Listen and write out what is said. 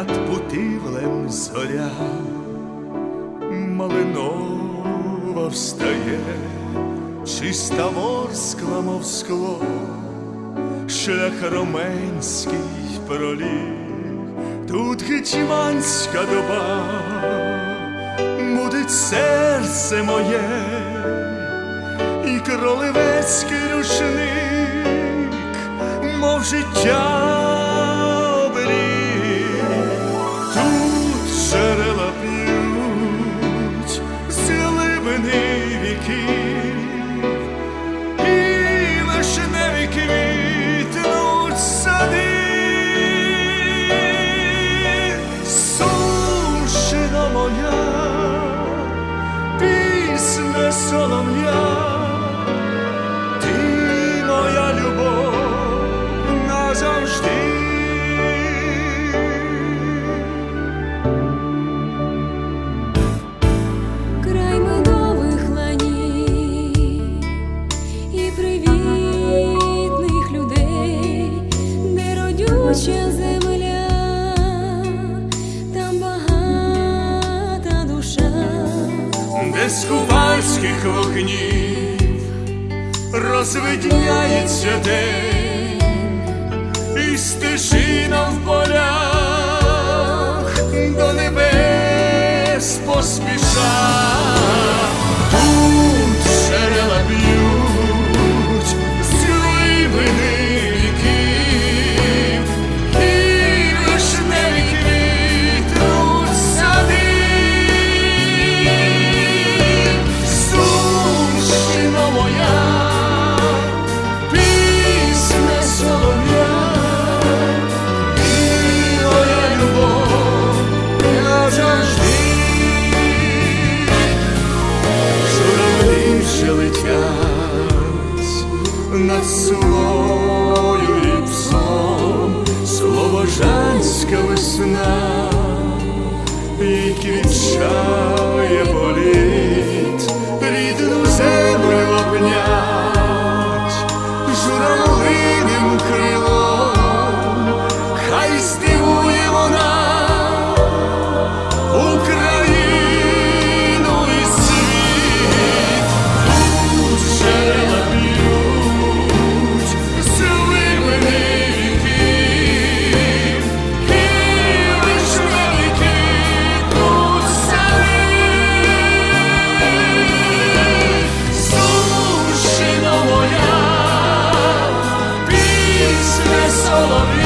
над путивлем зоря, малинова встає, чиста ворскла, мов скло, шлях роменський проліг, тут гетьманська доба, будить серце моє і королевецький рушник, мов життя привітних людей, де родюча земля, там багата душа, де з вогнів розвидняється день, і стежина в полях над селою і слово жанська весна і квітча love you.